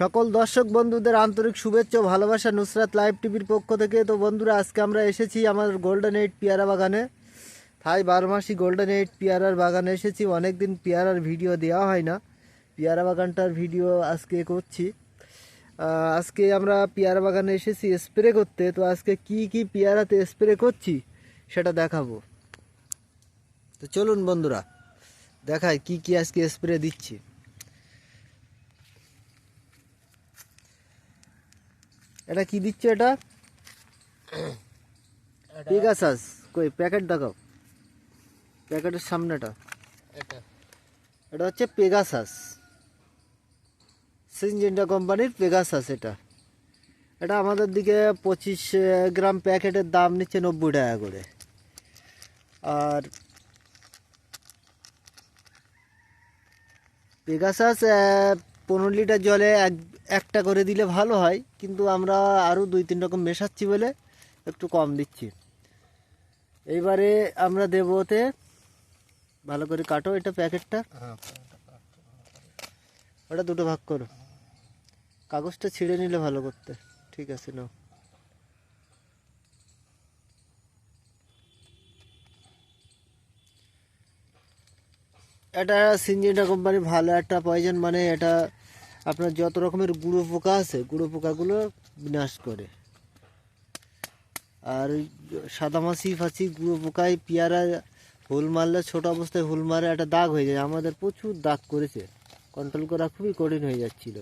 সকল দর্শক বন্ধুদের আন্তরিক শুভেচ্ছা ভালোবাসা নুসরাত লাইভ টিভির পক্ষ থেকে। তো বন্ধুরা, আজকে আমরা এসেছি আমার গোল্ডেন এইট পেয়ারা বাগানে। তাই বারো মাসি গোল্ডেন এইট পেয়ারার বাগানে এসেছি। অনেক দিন পেয়ারার ভিডিও দেওয়া হয় না। পেয়ারা বাগানটার ভিডিও আজকে করছি। আজকে আমরা পেয়ারা বাগানে এসেছি স্প্রে করতে। তো আজকে কি কি পেয়ারাতে স্প্রে করছি সেটা দেখাবো। তো চলুন বন্ধুরা দেখায় কি কি আজকে স্প্রে দিচ্ছি। এটা কি দিচ্ছে এটা? পেগাসাস কই প্যাকেট দেখাও। প্যাকেটের সামনেটা। এটা। এটা হচ্ছে পেগাসাস সিনজেন্টা কোম্পানির পেগাসাস এটা। এটা আমাদের দিকে পঁচিশ গ্রাম প্যাকেটের দাম নিচ্ছে নব্বই টাকা করে। আর পেগাসাস পনেরো লিটার জলে এক একটা করে দিলে ভালো হয় কিন্তু আমরা আরও দুই তিন রকম মেশাচ্ছি বলে একটু কম দিচ্ছি। এইবারে আমরা দেবো ওতে ভালো করে কাটো এটা প্যাকেটটা। হ্যাঁ ওটা দুটো ভাগ করো। কাগজটা ছিঁড়ে নিলে ভালো করতে। ঠিক আছে নাও। এটা সিনজেন্টা কোম্পানি ভালো একটা পয়জন মানে এটা আপনার যত রকমের গুঁড়ো পোকা আছে, গুঁড়ো পোকাগুলো বিনাশ করে। আর সাদামাছি ফাছি গুঁড়ো পোকায় পেয়ারা, হুল মারলে, ছোট অবস্থায় হুল মারে একটা দাগ হয়ে যায়। আমাদের প্রচুর দাগ করেছে। কন্ট্রোল করা খুবই কঠিন হয়ে যাচ্ছিল।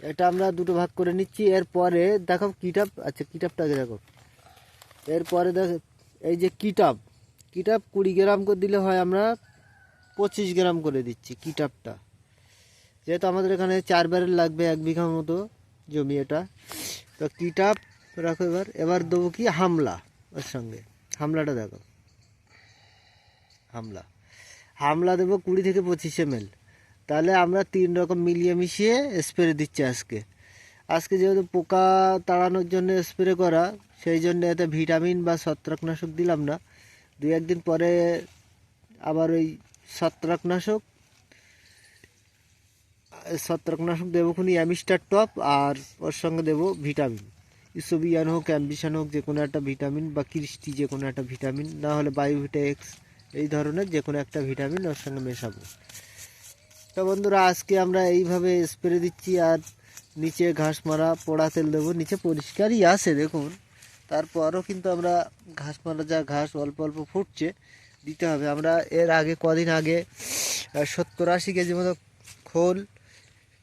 এটা আমরা দুটো ভাগ করে নিচ্ছি। এরপরে, দেখো, কিটাপ আচ্ছা কিটাপটাকে দেখো। এরপরে দেখ, এই যে কিটাপ কিটাপ কুড়ি গ্রাম করে দিলে হয় আমরা পঁচিশ গ্রাম করে দিচ্ছি কিটাপটা। যেহেতু আমাদের এখানে চার ব্যারেল লাগবে এক বিঘা মতো জমি এটা। তো কিটাপ রাখো এবার। এবার দেবো কি হামলা ওর সঙ্গে। হামলাটা দেখো। হামলা। হামলা দেবো কুড়ি থেকে পঁচিশ এম তাহলে আমরা তিন রকম মিলিয়ে মিশিয়ে স্প্রে দিচ্ছি আজকে। আজকে যেহেতু পোকা তাড়ানোর জন্য স্প্রে করা, সেই জন্য এতে ভিটামিন বা ছত্রাকনাশক দিলাম না। দুই একদিন পরে আবার ওই ছত্রাকনাশক ছত্রাকনাশক দেবো খুনি অ্যামিস্টার টপ আর ওর সঙ্গে দেবো ভিটামিন। ইসোবিয়ান হোক, অ্যাম্বিশন হোক, যে কোনো একটা ভিটামিন বা কৃষ্টি যে কোনো একটা ভিটামিন, না হলে বায়োভিটা এক্স এই ধরনের যে কোনো একটা ভিটামিন ওর সঙ্গে মেশাবো। তো বন্ধুরা, আজকে আমরা এইভাবে স্প্রে দিচ্ছি আর নিচে ঘাস মারা, পোড়া তেল দেবো, নিচে পরিষ্কারই আছে, দেখুন। তারপরও কিন্তু আমরা ঘাস মারা যা ঘাস অল্প অল্প ফুটছে, দিতে হবে। আমরা এর আগে কদিন আগে সত্তর আশি কেজি মতো খোল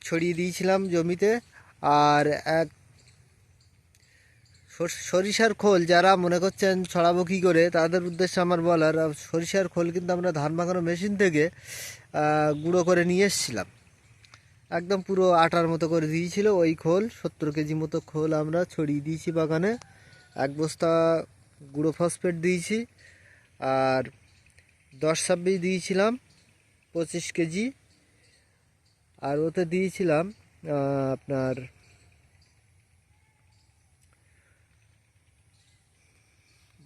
ছড়িয়ে দিয়েছিলাম জমিতে, আর এক সর- সরিষার খোল যারা মনে করছেন ছড়াবো কী করে, তাদের উদ্দেশ্যে আমার বলার সরিষার খোল কিন্তু আমরা ধান মাখানো মেশিন থেকে গুঁড়ো করে নিয়ে এসেছিলাম। একদম পুরো আটার মতো করে দিয়েছিল ওই খোল, সত্তর কেজি মতো খোল আমরা ছড়িয়ে দিয়েছি বাগানে। এক বস্তা গুঁড়ো ফসফেট দিয়েছি আর দশ ছাব্বিশ দিয়েছিলাম পঁচিশ কেজি আর ওতে দিয়েছিলাম আপনার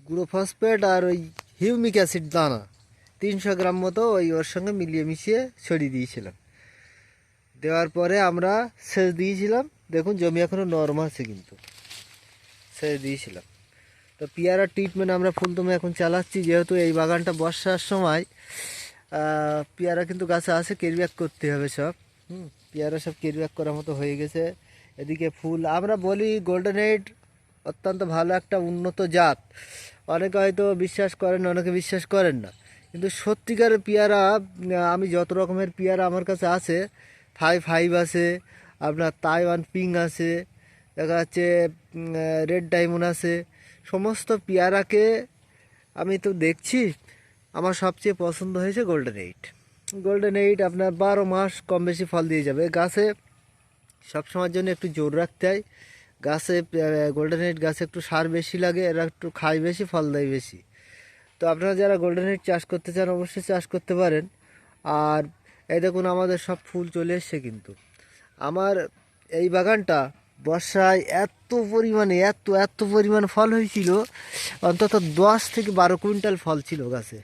গুঁড়ো ফসফেট আর ওই হিউমিক অ্যাসিড দানা, তিনশো গ্রাম মতো ওই ওর সঙ্গে মিলিয়ে মিশিয়ে ছড়িয়ে দিয়েছিলাম। দেওয়ার পরে আমরা সেচ দিয়েছিলাম। দেখুন, জমি এখনও নরম আছে কিন্তু। সেচ দিয়েছিলাম। তো পেয়ারা ট্রিটমেন্ট আমরা ফুলদমে এখন চালাচ্ছি, যেহেতু এই বাগানটা বর্ষার সময় পেয়ারা কিন্তু গাছে আছে কেরিব্যাক করতে হবে সব। হুম, পেয়ারা সব কেরিব্যাক করার মতো হয়ে গেছে। এদিকে ফুল, আমরা বলি গোল্ডেন এইড অত্যন্ত ভালো একটা উন্নত জাত। অনেকে হয়তো বিশ্বাস করেন, অনেকে বিশ্বাস করেন না। কিন্তু সত্যিকারের পেয়ারা আমি যত রকমের পেয়ারা আমার কাছে আছে ফাইভ ফাইভ আছে, আপনার তাইওয়ান পিং আছে দেখা যাচ্ছে রেড ডায়মন্ড আছে। সমস্ত পেয়ারাকে আমি তো দেখছি, আমার সবচেয়ে পছন্দ হয়েছে গোল্ডেন এইট গোল্ডেন এইট আপনার বারো মাস কম বেশি ফল দিয়ে যাবে। গাছে সবসময়ের জন্য একটু জোর রাখতে হয়। গাছে গোল্ডেন এইট গাছে একটু সার বেশি লাগে, এরা একটু খায় বেশি, ফল দেয় বেশি। তো আপনারা যারা গোল্ডেন এইট চাষ করতে চান, অবশ্যই চাষ করতে পারেন। আর এই দেখুন, আমাদের সব ফুল চলে এসছে কিন্তু। আমার এই বাগানটা বর্ষায় এত পরিমাণে, এত এত পরিমাণ ফল হয়েছিল, অন্তত দশ থেকে বারো কুইন্টাল ফল ছিল গাছে।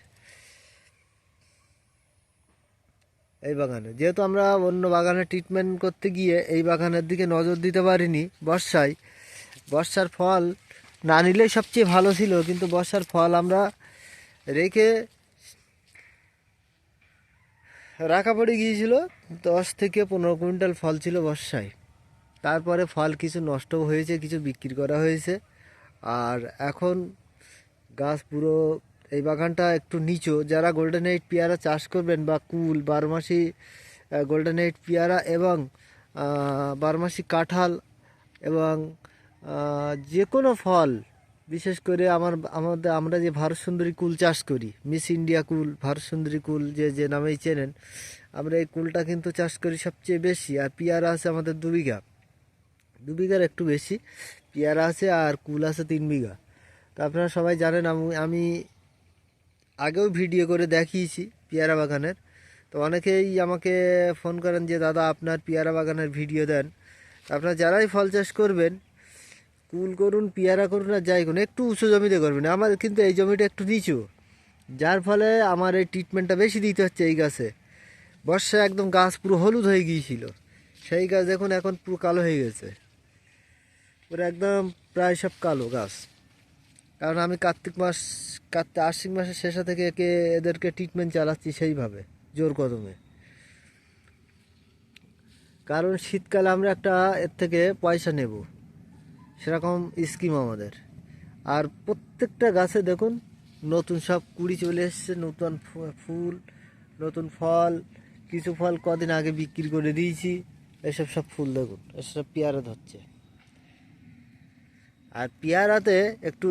এই বাগানে। যেহেতু আমরা অন্য বাগানে ট্রিটমেন্ট করতে গিয়ে এই বাগানের দিকে নজর দিতে পারিনি বর্ষায়, বর্ষার ফল না নিলেই সবচেয়ে ভালো ছিল, কিন্তু বর্ষার ফল আমরা রেখে রাখা পড়ে গিয়েছিল, দশ থেকে পনেরো কুইন্টাল ফল ছিল বর্ষায়। তারপরে ফল কিছু নষ্টও হয়েছে, কিছু বিক্রি করা হয়েছে। আর এখন গাছ পুরো এই বাগানটা একটু নিচু। যারা গোল্ডেন এইট পেয়ারা চাষ করবেন বা কুল, বারমাসি গোল্ডেন এইট পেয়ারা এবং বারমাসি কাঁঠাল এবং যে কোনো ফল, বিশেষ করে আমার, আমাদের, আমরা যে ভারত সুন্দরী কুল চাষ করি মিস ইন্ডিয়া কুল, ভারত সুন্দরী কুল যে যে নামেই চেনেন, আমরা এই কুলটা কিন্তু চাষ করি সবচেয়ে বেশি। আর পেয়ারা আছে আমাদের দু বিঘা। দু বিঘার একটু বেশি, পেয়ারা আছে আর কুল আছে তিন বিঘা। তো আপনারা সবাই জানেন আমি আগেও ভিডিও করে দেখিয়েছি পেয়ারা বাগানের। তো অনেকেই আমাকে ফোন করেন যে, দাদা, আপনার পেয়ারা বাগানের ভিডিও দেন। আপনারা যারাই ফল চাষ করবেন, কুল করুন, পেয়ারা করুন আর যাই করুন, একটু উঁচু জমিতে করবেন। আমার কিন্তু এই জমিটা একটু নিচু, যার ফলে আমার এই ট্রিটমেন্টটা বেশি দিতে হচ্ছে এই গাছে। বর্ষায় একদম গাছ পুরো হলুদ হয়ে গিয়েছিল। সেই গাছ দেখুন এখন পুরো কালো হয়ে গেছে। পুরো একদম প্রায় সব কালো গাছ। কারণ আমি কার্তিক মাস কার্তিক আশ্বিন মাসের শেষে থেকে একে, এদেরকে ট্রিটমেন্ট চালাচ্ছি সেইভাবে, জোর কদমে। কারণ শীতকালে আমরা একটা এর থেকে পয়সা নেব। সেরকম স্কিম আমাদের। আর প্রত্যেকটা গাছে দেখুন, নতুন সব কুড়ি চলে এসছে, নতুন ফুল, নতুন ফল, কিছু ফল কদিন আগে বিক্রি করে দিয়েছি, এসব সব ফুল দেখুন, এসব পেয়ারা ধরছে। আর পেয়ারাতে একটু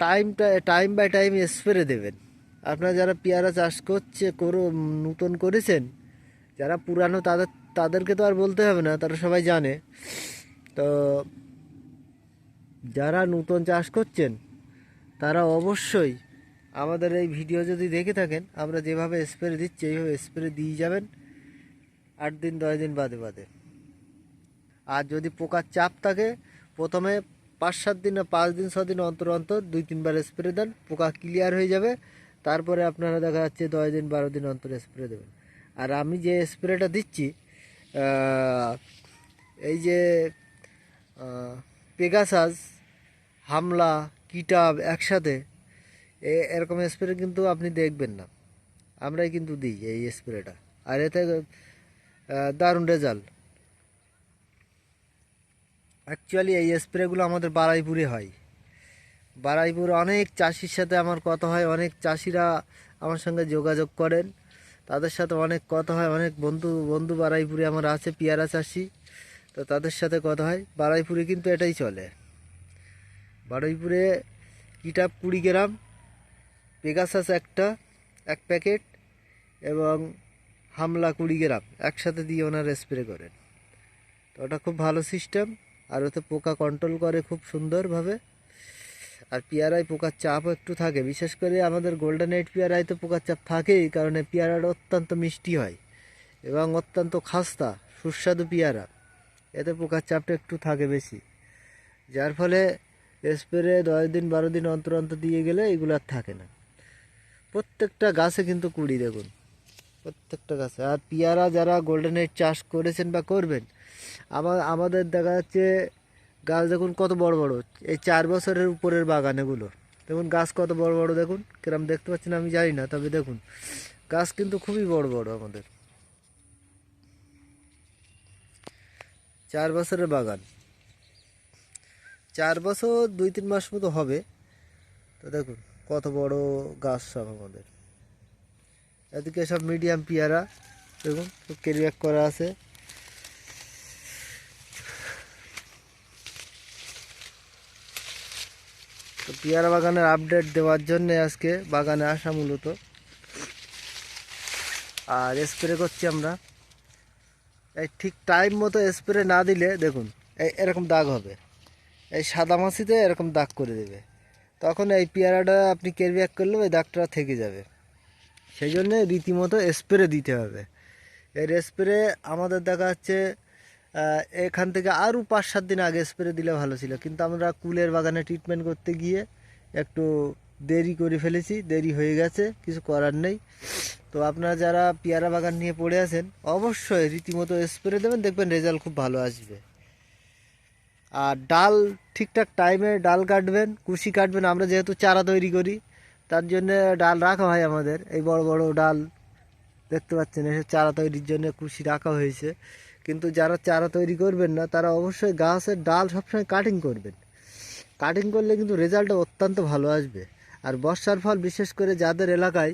টাইমটা টাইম বাই টাইম স্প্রে দেবেন। আপনারা যারা পেয়ারা চাষ করছে, করো, নতুন করেছেন, যারা পুরানো তাদের, তাদেরকে তো আর বলতে হবে না, তারা সবাই জানে। তো যারা নতুন চাষ করছেন, তারা অবশ্যই আমাদের এই ভিডিও যদি দেখে থাকেন, আমরা যেভাবে স্প্রে দিচ্ছি, এইভাবে স্প্রে দিয়ে যাবেন। আট দিন, দশ দিন বাদে বাদে। আর যদি পোকার চাপ থাকে প্রথমে পাঁচ সাত দিন পাঁচ দিন, ছ দিন অন্তর অন্তর দুই তিনবার স্প্রে দেন, পোকা ক্লিয়ার হয়ে যাবে। তারপরে আপনারা দেখা যাচ্ছে দশ দিন, বারো দিন অন্তর স্প্রে দেবেন। আর আমি যে স্প্রেটা দিচ্ছি এই যে পেগাসাস হামলা কিটাব একসাথে এরকম স্প্রে কিন্তু আপনি দেখবেন না। আমরাই কিন্তু দিই এই স্প্রেটা আর এতে দারুণ রেজাল্ট অ্যাকচুয়ালি এই স্প্রেগুলো আমাদের বারাইপুরে হয়। বারাইপুরে অনেক চাষির সাথে আমার কথা হয়, অনেক চাষিরা আমার সঙ্গে যোগাযোগ করেন। তাদের সাথে অনেক কথা হয়, অনেক বন্ধু বন্ধু বারাইপুরে আমার আছে, পেয়ারা চাষি। তো তাদের সাথে কথা হয়। বারাইপুরে কিন্তু এটাই চলে। বারুইপুরে কিটাপ কুড়ি গ্রাম, পেগাসাস একটা, এক প্যাকেট এবং হামলা কুড়ি গ্রাম। একসাথে দিয়ে ওনারা স্প্রে করেন। তো ওটা খুব ভালো সিস্টেম আর ওতে পোকা কন্ট্রোল করে খুব সুন্দরভাবে। আর পেয়ারায় পোকার চাপও একটু থাকে। বিশেষ করে আমাদের গোল্ডেন এইট পেয়ারায় তো পোকার চাপ থাকেই, কারণ এই পেয়ারাটা অত্যন্ত মিষ্টি হয় এবং অত্যন্ত খাস্তা, সুস্বাদু পেয়ারা। এতে পোকার চাপটা একটু থাকে বেশি। যার ফলে স্প্রে দশ দিন, বারো দিন অন্তর অন্তর দিয়ে গেলে এগুলো আর থাকে না। প্রত্যেকটা গাছে কিন্তু কুড়ি, দেখুন। প্রত্যেকটা গাছে। আর পেয়ারা যারা গোল্ডেন এইট চাষ করেছেন বা করবেন আমার আমাদের দেখা যাচ্ছে গাছ দেখুন কত বড় বড়। এই চার বছরের উপরের বাগান এগুলো। দেখুন গাছ কত বড় বড় দেখুন। কিরম দেখতে পাচ্ছেন আমি জানি না, তবে দেখুন। গাছ কিন্তু খুবই বড় বড় আমাদের। চার বছরের বাগান। চার বছর দুই তিন মাস মতো হবে। তো দেখুন কত বড় গাছ সব আমাদের। এদিকে সব মিডিয়াম পেয়ারা, দেখুন সব ক্যারি করা আছে। তো পেয়ারা বাগানের আপডেট দেওয়ার জন্য আজকে বাগানে আসা মূলত। আর স্প্রে করছি আমরা। এই ঠিক টাইম মতো স্প্রে না দিলে দেখুন, এই এরকম দাগ হবে। এই সাদা মাছিতে এরকম দাগ করে দেবে। তখন এই পেয়ারাটা আপনি কেয়ার করলে ওই দাগটা থেকে যাবে। সেই জন্যে রীতিমতো স্প্রে দিতে হবে। এর স্প্রে আমাদের দেখা যাচ্ছে এখান থেকে আরও পাঁচ সাত দিন আগে স্প্রে দিলে ভালো ছিল। কিন্তু আমরা কুলের বাগানে ট্রিটমেন্ট করতে গিয়ে একটু দেরি করে ফেলেছি, দেরি হয়ে গেছে, কিছু করার নেই। তো আপনারা যারা পেয়ারা বাগান নিয়ে পড়ে আছেন, অবশ্যই রীতিমতো স্প্রে দেবেন, দেখবেন রেজাল্ট খুব ভালো আসবে। আর ডাল ঠিকঠাক টাইমে ডাল কাটবেন, কুশি কাটবেন, আমরা যেহেতু চারা তৈরি করি, তার জন্য ডাল রাখা হয় আমাদের। এই বড় বড় ডাল দেখতে পাচ্ছেন, এসব চারা তৈরির জন্য কুশি রাখা হয়েছে। কিন্তু যারা চারা তৈরি করবেন না, তারা অবশ্যই গাছের ডাল সবসময় কাটিং করবেন। কাটিং করলে কিন্তু রেজাল্টটা অত্যন্ত ভালো আসবে। আর বর্ষার ফল, বিশেষ করে যাদের এলাকায়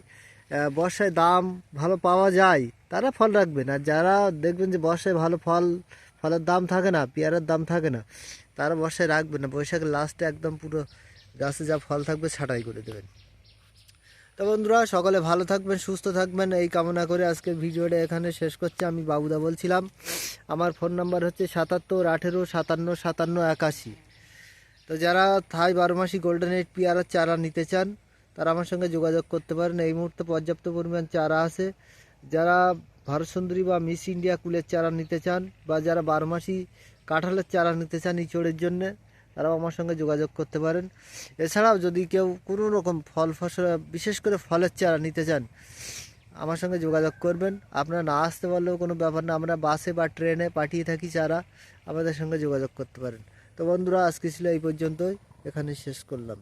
বর্ষায় দাম ভালো পাওয়া যায়, তারা ফল রাখবেন। আর যারা দেখবেন যে বর্ষায় ভালো ফল, ফলের দাম থাকে না, পেয়ারার দাম থাকে না, তারা বর্ষায় রাখবেন না। বৈশাখের লাস্টে একদম পুরো গাছে যা ফল থাকবে ছাঁটাই করে দেবেন। তো বন্ধুরা, সকলে ভালো থাকবেন, সুস্থ থাকবেন। এই কামনা করে আজকে ভিডিওটা এখানে শেষ করছি। আমি বাবুদা বলছিলাম। আমার ফোন নাম্বার হচ্ছে সাতাত্তর আঠেরো সাতান্ন সাতান্ন একাশি। তো যারা থাই বারো মাসি গোল্ডেন এইট পেয়ারার চারা নিতে চান, তারা আমার সঙ্গে যোগাযোগ করতে পারেন। এই মুহূর্তে পর্যাপ্ত পরিমাণ চারা আছে। যারা ভারত সুন্দরী বা মিস ইন্ডিয়া কুলের চারা নিতে চান, বা যারা বারো মাসি কাঁঠালের চারা নিতে চান ইঁচড়ের জন্যে তারাও আমার সঙ্গে যোগাযোগ করতে পারেন। এছাড়াও যদি কেউ কোনো রকম ফল ফসল, বিশেষ করে ফলের চারা নিতে চান, আমার সঙ্গে যোগাযোগ করবেন। আপনারা না আসতে পারলেও কোনো ব্যাপার না, আমরা বাসে বা ট্রেনে পাঠিয়ে থাকি চারা আমাদের সঙ্গে যোগাযোগ করতে পারেন। তো বন্ধুরা, আজকে ছিল এই পর্যন্তই। এখানে শেষ করলাম।